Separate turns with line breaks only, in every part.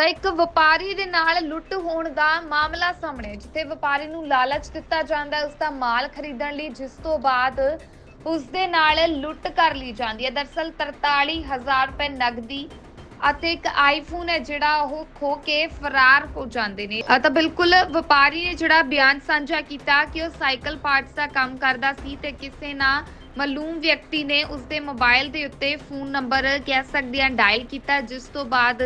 ਤਾਂ ਇੱਕ ਵਪਾਰੀ ਦੇ ਨਾਲ ਲੁੱਟ ਹੋਣ ਦਾ ਮਾਮਲਾ ਸਾਹਮਣੇ, ਜਿੱਥੇ ਵਪਾਰੀ ਨੂੰ ਲਾਲਚ ਦਿੱਤਾ ਜਾਂਦਾ ਹੈ ਉਸ ਦਾ ਮਾਲ ਖਰੀਦਣ ਲਈ, ਜਿਸ ਤੋਂ ਬਾਅਦ ਉਸ ਦੇ ਨਾਲ ਲੁੱਟ ਕਰ ਲਈ ਜਾਂਦੀ ਹੈ। ਦਰਸਲ 43000 ਰੁਪਏ ਨਗਦੀ ਅਤੇ ਇੱਕ ਆਈਫੋਨ ਹੈ, ਜਿਹੜਾ ਉਹ ਖੋ ਕੇ ਫਰਾਰ ਹੋ ਜਾਂਦੇ ਨੇ। ਆ ਤਾਂ ਬਿਲਕੁਲ ਵਪਾਰੀ ਨੇ ਜਿਹੜਾ ਬਿਆਨ ਸਾਂਝਾ ਕੀਤਾ ਕਿ ਉਹ ਸਾਈਕਲ ਪਾਰਟਸ ਦਾ ਕੰਮ ਕਰਦਾ ਸੀ ਤੇ ਕਿਸੇ ਨਾ ਮਾਲੂਮ ਵਿਅਕਤੀ ਨੇ ਉਸ ਦੇ ਮੋਬਾਈਲ ਦੇ ਉੱਤੇ ਫੋਨ ਨੰਬਰ ਕਹਿ ਸਕਦੇ ਹਾਂ ਡਾਇਲ ਕੀਤਾ, ਜਿਸ ਤੋਂ ਬਾਅਦ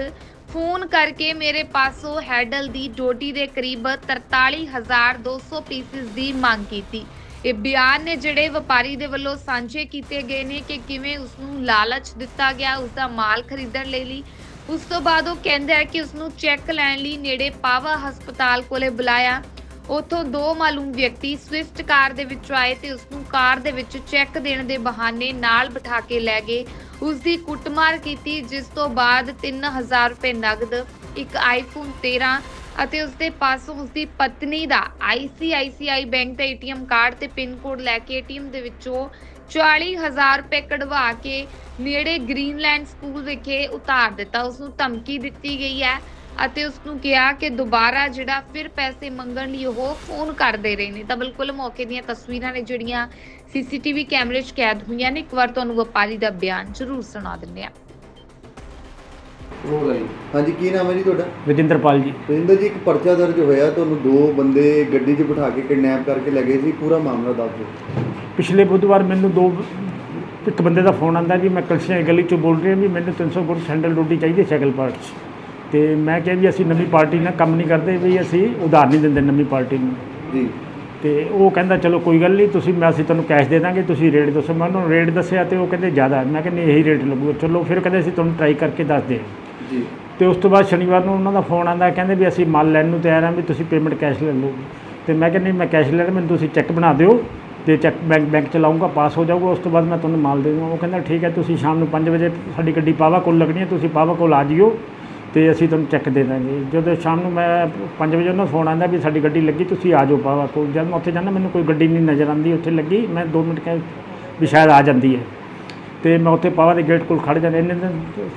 ਫੋਨ ਕਰਕੇ ਮੇਰੇ ਪਾਸੋਂ ਹੈਡਲ ਦੀ ਡੋਡੀ ਦੇ ਕਰੀਬ 43200 ਪੀਸਿਸ ਦੀ ਮੰਗ ਕੀਤੀ। ਇਹ ਬਿਆਨ ਨੇ ਜਿਹੜੇ ਵਪਾਰੀ ਦੇ ਵੱਲੋਂ ਸਾਂਝੇ ਕੀਤੇ ਗਏ ਨੇ ਕਿ ਕਿਵੇਂ ਉਸ ਨੂੰ ਲਾਲਚ ਦਿੱਤਾ ਗਿਆ ਉਸ ਦਾ ਮਾਲ ਖਰੀਦਣ ਲਈ ਲਈ। ਉਸ ਤੋਂ ਬਾਅਦ ਉਹ ਕਹਿੰਦਾ ਹੈ ਕਿ ਉਸ ਨੂੰ ਚੈੱਕ ਲੈਣ ਲਈ ਨੇੜੇ ਪਾਵਾ ਹਸਪਤਾਲ ਕੋਲੇ ਬੁਲਾਇਆ। ਉਥੋਂ ਦੋ ਮਾਲੂਮ ਵਿਅਕਤੀ ਸਵਿਫਟ ਕਾਰ ਦੇ ਵਿੱਚ ਆਏ ਤੇ ਉਸ ਨੂੰ ਕਾਰ ਦੇ ਵਿੱਚ ਚੈੱਕ ਦੇਣ ਦੇ ਬਹਾਨੇ ਨਾਲ ਬਿਠਾ ਕੇ ਲੈ ਗਏ। ਉਸ ਦੀ ਕੁੱਟਮਾਰ ਕੀਤੀ, ਜਿਸ ਤੋਂ ਬਾਅਦ 3000 ਰੁਪਏ ਨਗਦ, ਇੱਕ ਆਈਫੋਨ 13 ਅਤੇ ਉਸ ਦੇ ਪਾਸੋਂ ਉਸ ਦੀ ਪਤਨੀ ਦਾ ICICI ਬੈਂਕ ਦਾ ATM ਕਾਰਡ ਤੇ ਪਿਨ ਕੋਡ ਲੈ ਕੇ ATM ਦੇ ਵਿੱਚੋਂ 40000 ਰੁਪਏ ਕਢਵਾ ਕੇ ਨੇੜੇ ਗ੍ਰੀਨਲੈਂਡ ਸਕੂਲ ਵਿਖੇ ਉਤਾਰ ਦਿੱਤਾ। ਉਸ ਨੂੰ ਧਮਕੀ ਦਿੱਤੀ ਗਈ ਹੈ। ਅਤੇ ਉਸ ਨੂੰ ਕਿਹਾ ਕਿ ਦੁਬਾਰਾ ਜਿਹੜਾ ਫਿਰ ਪੈਸੇ ਮੰਗਣ ਲਈ ਉਹ ਫੋਨ ਕਰਦੇ ਰਹੇ ਨੇ। ਤਾਂ ਬਿਲਕੁਲ ਮੌਕੇ ਦੀਆਂ ਤਸਵੀਰਾਂ ਨੇ ਜਿਹੜੀਆਂ ਸੀਸੀਟੀਵੀ ਕੈਮਰੇ 'ਚ ਕੈਦ ਹੋਈਆਂ ਨੇ। ਇੱਕ ਵਾਰ ਤੁਹਾਨੂੰ ਵਪਾਰੀ ਦਾ ਬਿਆਨ ਜ਼ਰੂਰ ਸੁਣਾ ਦਿੰਦੇ ਹਾਂ।
ਰੋਲ ਹੈ ਜੀ।
ਹਾਂਜੀ ਕੀ ਨਾਮ ਹੈ ਜੀ ਤੁਹਾਡਾ?
ਰਜਿੰਦਰਪਾਲ ਜੀ।
ਰਜਿੰਦਰ ਜੀ ਇੱਕ ਪਰਚਾ ਦਰਜ ਹੋਇਆ। ਤੁਹਾਨੂੰ ਦੋ ਬੰਦੇ ਗੱਡੀ 'ਚ ਬਿਠਾ ਕੇ ਕਿਡਨੈਪ ਕਰਕੇ ਲੈ ਗਏ ਸੀ। ਪੂਰਾ ਮਾਮਲਾ ਦੱਸ ਦਿਓ।
ਪਿਛਲੇ ਬੁੱਧਵਾਰ ਮੈਨੂੰ ਦੋ ਇੱਕ ਬੰਦੇ ਦਾ ਫੋਨ ਆਂਦਾ ਵੀ ਮੈਂ ਕਲਸੀਆਂ ਗਲੀ ਚੋਂ ਬੋਲ ਰਿਹਾ ਵੀ ਮੈਨੂੰ 300 ਗੁੱਟ ਸੈਂਡਲ ਰੋਟੀ ਚਾਹੀਦੀ ਹੈ ਸਾਈਕਲ ਪਾਰਟਸ ਤੇ ਮੈਂ ਕਿਹਾ ਵੀ ਅਸੀਂ ਨਵੀਂ ਪਾਰਟੀ ਨਾਲ ਕੰਮ ਨਹੀਂ ਕਰਦੇ ਵੀ ਅਸੀਂ ਉਧਾਰ ਨਹੀਂ ਦਿੰਦੇ ਨਵੀਂ ਪਾਰਟੀ ਨੂੰ।
ਜੀ।
ਤੇ ਉਹ ਕਹਿੰਦਾ ਚਲੋ ਕੋਈ ਗੱਲ ਨਹੀਂ ਤੁਸੀਂ ਮੈਂ ਅਸੀਂ ਤੁਹਾਨੂੰ ਕੈਸ਼ ਦੇ ਦਾਂਗੇ ਤੁਸੀਂ ਰੇਟ ਦੱਸੋ। ਮੈਂ ਉਹਨੂੰ ਰੇਟ ਦੱਸਿਆ ਤੇ ਉਹ ਕਹਿੰਦੇ ਜ਼ਿਆਦਾ। ਮੈਂ ਕਹਿੰਦਾ ਇਹੀ ਰੇਟ ਲੱਗੂਗਾ। ਚਲੋ ਫਿਰ ਕਹਿੰਦੇ ਅਸੀਂ ਤੁਹਾਨੂੰ ਟਰਾਈ ਕਰਕੇ ਦੱਸਦੇ ਹਾਂ
ਜੀ।
ਤੇ ਉਸ ਤੋਂ ਬਾਅਦ ਸ਼ਨੀਵਾਰ ਨੂੰ ਉਹਨਾਂ ਦਾ ਫੋਨ ਆਂਦਾ ਕਹਿੰਦੇ ਵੀ ਅਸੀਂ ਮਾਲ ਲੈਣ ਨੂੰ ਤਿਆਰ ਹਾਂ ਵੀ ਤੁਸੀਂ ਪੇਮੈਂਟ ਕੈਸ਼ ਲੈ ਲਓ। ਤੇ ਮੈਂ ਕਹਿੰਦਾ ਨਹੀਂ ਮੈਂ ਕੈਸ਼ ਲੈਣਾ ਮੈਨੂੰ ਤੁਸੀਂ ਚੈੱਕ ਬਣਾ ਦਿਓ ਤੇ ਚੈੱਕ ਬੈਂਕ ਬੈਂਕ ਚ ਲਾਊਂਗਾ ਪਾਸ ਹੋ ਜਾਊਗਾ ਉਸ ਤੋਂ ਬਾਅਦ ਮੈਂ ਤੁਹਾਨੂੰ ਮਾਲ ਦੇ ਦੂੰਗਾ। ਉਹ ਕਹਿੰਦਾ ਠੀਕ ਹੈ ਤੁਸੀਂ ਸ਼ਾਮ ਨੂੰ 5 ਵਜੇ ਸਾਡੀ ਗੱਡੀ ਪਾਵਾ ਕੋਲ ਲੱਗਣੀ ਹੈ ਤੁਸੀਂ ਪਾਵਾ ਕੋਲ ਆ ਜਿਓ। ਤੇ ਅਸੀਂ ਤੁਹਾਨੂੰ ਚੈੱਕ ਦੇ ਦਾਂਗੇ। ਜਦੋਂ ਸ਼ਾਮ ਨੂੰ ਮੈਂ 5 ਵਜੇ ਉਹਨਾਂ ਫੋਨ ਆਂਦਾ ਵੀ ਸਾਡੀ ਗੱਡੀ ਲੱਗੀ, ਤੁਸੀਂ ਆ ਜਾਓ ਪਾਵਾ ਕੋਲ ਜਦ ਮੈਂ ਉੱਥੇ ਜਾਂਦਾ, ਮੈਨੂੰ ਕੋਈ ਗੱਡੀ ਨਹੀਂ ਨਜ਼ਰ ਆਉਂਦੀ, ਉੱਥੇ ਲੱਗੀ, ਮੈਂ 2 ਮਿੰਟ ਕਹਿ ਵੀ ਸ਼ਾਇਦ ਆ ਜਾਂਦੀ ਹੈ। ਤੇ ਮੈਂ ਉੱਥੇ ਪਾਵਾ ਦੇ ਗੇਟ ਕੋਲ ਖੜ ਜਾਂਦਾ ਇੰਨੇ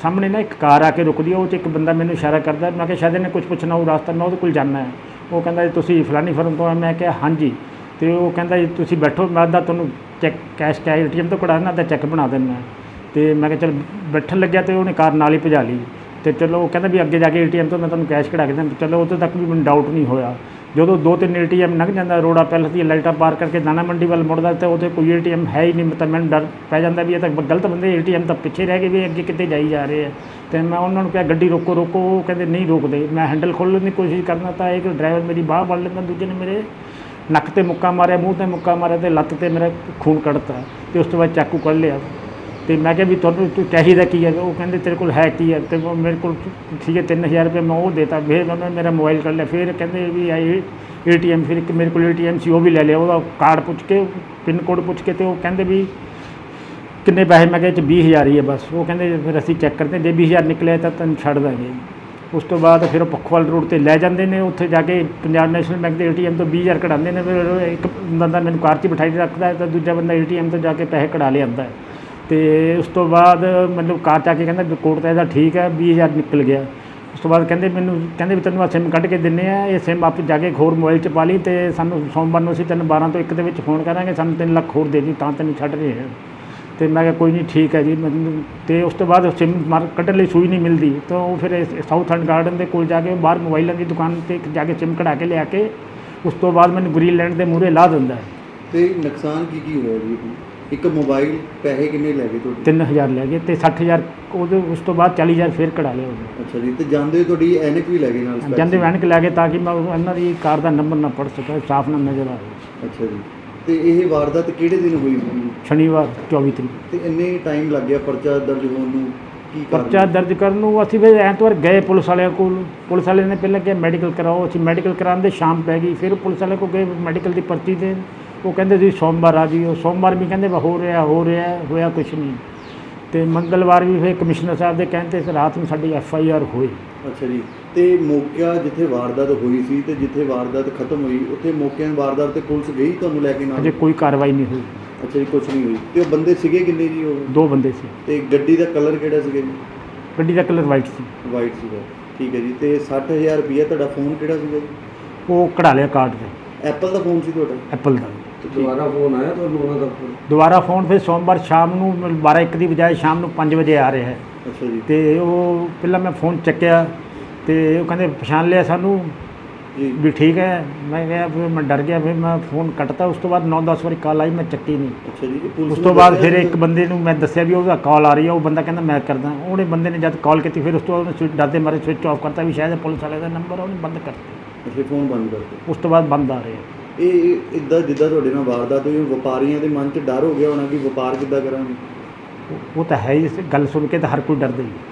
ਸਾਹਮਣੇ ਨਾ ਇੱਕ ਕਾਰ ਆ ਕੇ ਰੁਕਦੀ ਹੈ, ਉਹ 'ਚ ਇੱਕ ਬੰਦਾ ਮੈਨੂੰ ਇਸ਼ਾਰਾ ਕਰਦਾ, ਮੈਂ ਕਿਹਾ ਸ਼ਾਇਦ ਇਹਨੇ ਕੁਝ ਪੁੱਛਣਾ ਉਹ ਰਸਤਾ ਮੈਂ ਉਹਦੇ ਕੋਲ ਜਾਣਾ ਹੈ। ਉਹ ਕਹਿੰਦਾ ਜੀ, ਤੁਸੀਂ ਫਲਾਨੀ ਫਰਮ ਤੋਂ ਆ? ਮੈਂ ਕਿਹਾ, ਹਾਂਜੀ। ਤੇ ਉਹ ਕਹਿੰਦਾ ਜੀ, ਤੁਸੀਂ ਬੈਠੋ, ਮੈਂ ਅੱਧਾ ਤੁਹਾਨੂੰ ਚੈੱਕ ਕੈਸ਼ ਕੈ ਏਟੀਐਮ ਤੋਂ ਕਢਾਣਾ ਅੱਧਾ ਚੈੱਕ ਬਣਾ ਦਿੰਦਾ। ਤੇ ਮੈਂ ਕਿਹਾ, ਚਲ ਬੈਠਣ ਲੱਗਿਆ ਤੇ ਉਹਨੇ ਕਾਰ ਨਾਲ ਹੀ ਭਜਾ ਲਈ। ਤੇ ਚਲੋ ਉਹ ਕਹਿੰਦਾ ਵੀ ਅੱਗੇ ਜਾ ਕੇ ਏਟੀਐਮ ਤੋਂ ਮੈਂ ਤੁਹਾਨੂੰ ਕੈਸ਼ ਕਢਾ ਕੇ ਦਿੰਦਾ। ਚਲੋ ਉਦੋਂ ਤੱਕ ਵੀ ਮੈਨੂੰ ਡਾਊਟ ਨਹੀਂ ਹੋਇਆ। ਜਦੋਂ ਦੋ ਤਿੰਨ ਏਟੀਐਮ ਲੰਘ ਜਾਂਦਾ, ਰੋੜਾ ਪਹਿਲਾਂ ਦੀ ਲਾਈਟਾਂ ਪਾਰ ਕਰਕੇ ਦਾਣਾ ਮੰਡੀ ਵੱਲ ਮੁੜਦਾ ਤੇ ਉੱਥੇ ਕੋਈ ਏਟੀਐਮ ਹੈ ਹੀ ਨਹੀਂ, ਤਾਂ ਮੈਨੂੰ ਡਰ ਪੈ ਜਾਂਦਾ ਵੀ ਇਹ ਤਾਂ ਗਲਤ ਬੰਦੇ ਏਟੀਐਮ ਤਾਂ ਪਿੱਛੇ ਰਹਿ ਗਏ ਵੀ ਅੱਗੇ ਕਿੱਥੇ ਜਾਈ ਜਾ ਰਹੇ ਆ। ਤੇ ਮੈਂ ਉਹਨਾਂ ਨੂੰ ਕਿਹਾ, ਗੱਡੀ ਰੋਕੋ ਰੋਕੋ। ਉਹ ਕਹਿੰਦੇ, ਨਹੀਂ ਰੋਕਦੇ, ਮੈਂ ਹੈਂਡਲ ਖੋਲ੍ਹਣ ਦੀ ਕੋਸ਼ਿਸ਼ ਕਰਨਾ ਤਾਂ ਇੱਕ ਡਰਾਈਵਰ ਮੇਰੀ ਬਾਹ ਫੜ ਲੈਂਦਾ, ਦੂਜੇ ਨੇ ਮੇਰੇ ਨੱਕ ਤੇ ਮੁੱਕਾ ਮਾਰਿਆ, ਮੂੰਹ ਤੇ ਮੁੱਕਾ ਮਾਰਿਆ ਤੇ ਲੱਤ ਤੇ ਮੇਰਾ ਖੂਨ ਕੱਢਤਾ ਤੇ ਉਸ ਤੋਂ ਬਾਅਦ ਚਾਕੂ ਕੱਢ ਲਿਆ। ਤੇ ਮੈਂ ਕਿਹਾ ਵੀ ਤੁਹਾਨੂੰ ਤੂੰ ਚਾਹੀਦਾ ਕੀ ਹੈ? ਉਹ ਕਹਿੰਦੇ ਤੇਰੇ ਕੋਲ ਹੈ ਕੀ ਹੈ? ਤੇ ਉਹ ਮੇਰੇ ਕੋਲ ਠੀਕ ਹੈ 3000 ਰੁਪਏ ਮੈਂ ਉਹ ਦੇਤਾ। ਫਿਰ ਉਹਨਾਂ ਮੇਰਾ ਮੋਬਾਈਲ ਕਰ ਲਿਆ। ਫਿਰ ਕਹਿੰਦੇ ਵੀ ਆਈ ਏਟੀਐਮ ਫਿਰ ਇੱਕ ਮੇਰੇ ਕੋਲ ਏਟੀਐਮ ਸੀ ਉਹ ਵੀ ਲੈ ਲਿਆ। ਉਹਦਾ ਕਾਰਡ ਪੁੱਛ ਕੇ ਪਿੰਨ ਕੋਡ ਪੁੱਛ ਕੇ ਤੇ ਉਹ ਕਹਿੰਦੇ ਵੀ ਕਿੰਨੇ ਪੈਸੇ? ਮੈਂ ਕਿਹਾ ਇਹ 'ਚ 20000 ਹੀ ਹੈ ਬਸ। ਉਹ ਕਹਿੰਦੇ ਫਿਰ ਅਸੀਂ ਚੈੱਕ ਕਰਦੇ ਹਾਂ, ਜੇ 20000 ਨਿਕਲਿਆ ਤਾਂ ਤੈਨੂੰ ਛੱਡ ਦਾਂਗੇ। ਉਸ ਤੋਂ ਬਾਅਦ ਫਿਰ ਉਹ ਪੱਖਵਾਲ ਰੋਡ ਤੇ ਲੈ ਜਾਂਦੇ ਨੇ। ਉੱਥੇ ਜਾ ਕੇ ਪੰਜਾਬ ਨੈਸ਼ਨਲ ਬੈਂਕ ਦੇ ਏਟੀਐਮ ਤੋਂ 20000 ਕਢਾਉਂਦੇ ਨੇ। ਫਿਰ ਇੱਕ ਬੰਦਾ ਮੈਨੂੰ ਕਾਰ 'ਚ ਬਿਠਾਈ ਰੱਖਦਾ ਹੈ ਤਾਂ ਦੂਜਾ ਬੰਦਾ ਏਟੀਐਮ ਤੋਂ ਜਾ ਕੇ ਪੈਸੇ ਕਢਾ ਲਿਆਂਦਾ ਹੈ। ਤੇ ਉਸ ਤੋਂ ਬਾਅਦ ਮਤਲਬ ਕਾਰ 'ਚ ਆ ਕੇ ਕਹਿੰਦਾ ਕੋਟ ਤਾਂ ਇਹਦਾ ਠੀਕ ਹੈ 20000 ਨਿਕਲ ਗਿਆ। ਉਸ ਤੋਂ ਬਾਅਦ ਕਹਿੰਦੇ ਮੈਨੂੰ, ਕਹਿੰਦੇ ਵੀ ਤੈਨੂੰ ਆ ਸਿਮ ਕੱਢ ਕੇ ਦਿੰਨੇ ਆ ਇਹ ਸਿਮ ਆਪ ਜਾ ਕੇ ਹੋਰ ਮੋਬਾਈਲ 'ਚ ਪਾ ਲਈ ਤੇ ਸਾਨੂੰ ਸੋਮਵਾਰ ਨੂੰ ਅਸੀਂ ਤੈਨੂੰ 12 ਤੋਂ 1 ਦੇ ਵਿੱਚ ਫੋਨ ਕਰਾਂਗੇ, ਸਾਨੂੰ 3 ਲੱਖ ਹੋਰ ਦੇ ਦੀ ਤਾਂ ਤੈਨੂੰ ਛੱਡ ਰਹੇ ਹਾਂ। ਤੇ ਮੈਂ ਕਿਹਾ ਕੋਈ ਨਹੀਂ, ਠੀਕ ਹੈ ਜੀ ਮੈਨੂੰ ਤੇ ਉਸ ਤੋਂ ਬਾਅਦ ਸਿਮ ਮਾਰ ਕੱਢਣ ਲਈ ਸੂਈ ਨਹੀਂ ਮਿਲਦੀ। ਤਾਂ ਉਹ ਫਿਰ ਸਾਊਥ ਐਂਡ ਗਾਰਡਨ ਦੇ ਕੋਲ ਜਾ ਕੇ ਬਾਹਰ ਮੋਬਾਈਲਾਂ ਦੀ ਦੁਕਾਨ ਤੇ ਜਾ ਕੇ ਸਿਮ ਕਢਾ ਕੇ ਲਿਆ ਕੇ ਉਸ ਤੋਂ ਬਾਅਦ ਮੈਨੂੰ ਗ੍ਰੀਨਲੈਂਡ ਦੇ ਮੂਹਰੇ ਲਾ ਦਿੰਦਾ ਹੈ।
ਤੇ ਨੁਕਸਾਨ ਕੀ ਕੀ ਹੋਇਆ ਜੀ? ਇੱਕ ਮੋਬਾਈਲ ਪੈਸੇ ਕਿੰਨੇ ਲੈ ਗਏ ਤੁਹਾਡੇ?
3000 ਲੈ ਗਏ ਤੇ 60000 ਉਹਦੇ ਉਸ ਤੋਂ ਬਾਅਦ 40000 ਫੇਰ ਕਢਾ ਲਿਆ ਉਹਨੇ।
ਅੱਛਾ ਜੀ ਤੇ ਜਾਂਦੇ ਹੋਏ ਤੁਹਾਡੀ ਐਨਕ ਵੀ ਲੈ ਗਏ ਨਾਲ?
ਜਾਂਦੇ ਵੈਨਕ ਲੈ ਕੇ ਤਾਂ ਕਿ ਮੈਂ ਉਹ- ਇਹਨਾਂ ਦੀ ਕਾਰ ਦਾ ਨੰਬਰ ਨਾ ਪੜ ਸਕਾਂ ਸਾਫ਼ ਨਾ ਨਜ਼ਰ ਆਵੇ।
ਅੱਛਾ ਜੀ ਤੇ ਇਹ ਵਾਰਦਾਤ ਕਿਹੜੇ ਦਿਨ ਹੋਈ
ਸ਼ਨੀਵਾਰ 24 ਤਰੀਕ।
ਤੇ ਇੰਨੇ ਟਾਈਮ ਲੱਗ ਗਿਆ ਪਰਚਾ ਦਰਜ ਹੋਣ ਨੂੰ ਕੀ?
ਪਰਚਾ ਦਰਜ ਕਰਨ ਨੂੰ ਅਸੀਂ ਫਿਰ ਐਤਵਾਰ ਗਏ ਪੁਲਿਸ ਵਾਲਿਆਂ ਕੋਲ। ਪੁਲਿਸ ਵਾਲਿਆਂ ਨੇ ਪਹਿਲਾਂ ਕਿਹਾ ਮੈਡੀਕਲ ਕਰਾਓ ਅਸੀਂ ਮੈਡੀਕਲ ਕਰਾਉਣ ਦੇ ਸ਼ਾਮ ਪੈ ਗਈ ਫਿਰ ਪੁਲਿਸ ਵਾਲੇ ਕੋਲ ਗਏ ਮੈਡੀਕਲ ਦੀ ਪਰਚੀ ਦੇ ਉਹ ਕਹਿੰਦੇ ਜੀ ਸੋਮਵਾਰ ਆ ਜਿਓ ਸੋਮਵਾਰ ਵੀ ਕਹਿੰਦੇ ਵਾ ਹੋ ਰਿਹਾ ਹੋ ਰਿਹਾ ਹੋਇਆ ਕੁਛ ਨਹੀਂ। ਤੇ ਮੰਗਲਵਾਰ ਵੀ ਫਿਰ ਕਮਿਸ਼ਨਰ ਸਾਹਿਬ ਦੇ ਕਹਿੰਦੇ ਤੇ ਰਾਤ ਨੂੰ ਸਾਡੀ ਐਫ ਆਈ ਆਰ ਹੋਈ।
ਅੱਛਾ ਜੀ ਤੇ ਮੌਕਾ ਜਿੱਥੇ ਵਾਰਦਾਤ ਹੋਈ ਸੀ ਤੇ ਜਿੱਥੇ ਵਾਰਦਾਤ ਖਤਮ ਹੋਈ ਉੱਥੇ ਮੌਕੇ ਵਾਰਦਾਤ ਤੇ ਪੁਲਿਸ ਗਈ ਤੁਹਾਨੂੰ ਲੈ ਕੇ ਨਾਲ?
ਅਜੇ ਕੋਈ ਕਾਰਵਾਈ ਨਹੀਂ ਹੋਈ।
ਅੱਛਾ ਜੀ ਕੁਝ ਨਹੀਂ ਹੋਈ। ਤੇ ਉਹ ਬੰਦੇ ਸੀਗੇ ਕਿੰਨੇ ਜੀ ਉਹ?
ਦੋ ਬੰਦੇ ਸੀ।
ਤੇ ਗੱਡੀ ਦਾ ਕਲਰ ਕਿਹੜਾ ਸੀਗਾ ਜੀ?
ਗੱਡੀ ਦਾ ਕਲਰ ਵਾਈਟ ਸੀ।
ਵਾਈਟ ਸੀਗਾ। ਠੀਕ ਹੈ ਜੀ ਤੇ 60000 ਰੁਪਏ ਤੁਹਾਡਾ ਫੋਨ ਕਿਹੜਾ ਸੀਗਾ ਜੀ?
ਉਹ ਕਢਾ ਲਿਆ ਕਾਰਡ ਤੇ।
ਐਪਲ ਦਾ ਫੋਨ ਸੀ ਤੁਹਾਡਾ?
ਐਪਲ ਦਾ।
ਦੁਬਾਰਾ ਫੋਨ ਆਇਆ ਤੁਹਾਨੂੰ ਉਹਨਾਂ ਦਾ
ਦੁਬਾਰਾ ਫੋਨ ਫਿਰ ਸੋਮਵਾਰ ਸ਼ਾਮ ਨੂੰ 12 ਇੱਕ ਦੀ ਬਜਾਏ ਸ਼ਾਮ ਨੂੰ 5 ਵਜੇ ਆ ਰਿਹਾ ਹੈ।
ਅੱਛਾ ਜੀ।
ਤੇ ਉਹ ਪਹਿਲਾਂ ਮੈਂ ਫੋਨ ਚੱਕਿਆ ਤੇ ਉਹ ਕਹਿੰਦੇ ਪਛਾਣ ਲਿਆ ਸਾਨੂੰ ਵੀ ਠੀਕ ਹੈ। ਮੈਂ ਕਿਹਾ ਫਿਰ ਮੈਂ ਡਰ ਗਿਆ ਫਿਰ ਮੈਂ ਫੋਨ ਕੱਟਤਾ। ਉਸ ਤੋਂ ਬਾਅਦ 9-10 ਵਾਰੀ ਕਾਲ ਆਈ ਮੈਂ ਚੱਕੀ ਨਹੀਂ।
ਅੱਛਾ ਜੀ
ਉਸ ਤੋਂ ਬਾਅਦ ਫਿਰ? ਇੱਕ ਬੰਦੇ ਨੂੰ ਮੈਂ ਦੱਸਿਆ ਵੀ ਉਹਦਾ ਕਾਲ ਆ ਰਹੀ ਹੈ ਉਹ ਬੰਦਾ ਕਹਿੰਦਾ ਮੈਂ ਕਰਦਾ। ਉਹਨੇ ਬੰਦੇ ਨੇ ਜਦ ਕਾਲ ਕੀਤੀ ਫਿਰ ਉਸ ਤੋਂ ਬਾਅਦ ਉਹਨੇ ਡਰਦੇ ਮਾਰੇ ਸਵਿਚ ਆਫ ਕਰਤਾ ਵੀ ਸ਼ਾਇਦ ਪੁਲਿਸ ਵਾਲੇ ਦਾ ਨੰਬਰ ਉਹਨੇ ਬੰਦ ਕਰਤਾ।
ਅੱਛਾ ਫੋਨ ਬੰਦ ਕਰਤੇ
ਉਸ ਤੋਂ ਬਾਅਦ ਬੰਦ ਆ ਰਹੇ।
ਇਹ ਇਦਾਂ ਜਿੱਦਾਂ ਤੁਹਾਡੇ ਨਾਲ ਵਾਰਦਾਤ ਹੋਈ ਵਪਾਰੀਆਂ ਦੇ ਮਨ 'ਚ ਡਰ ਹੋ ਗਿਆ ਹੋਣਾ ਕਿ ਵਪਾਰ ਕਿੱਦਾਂ ਕਰਾਂਗੇ?
ਉਹ- ਉਹ ਤਾਂ ਹੈ ਹੀ, ਇਸ ਗੱਲ ਸੁਣ ਕੇ ਤਾਂ ਹਰ ਕੋਈ ਡਰਦਾ ਹੀ ਹੈ।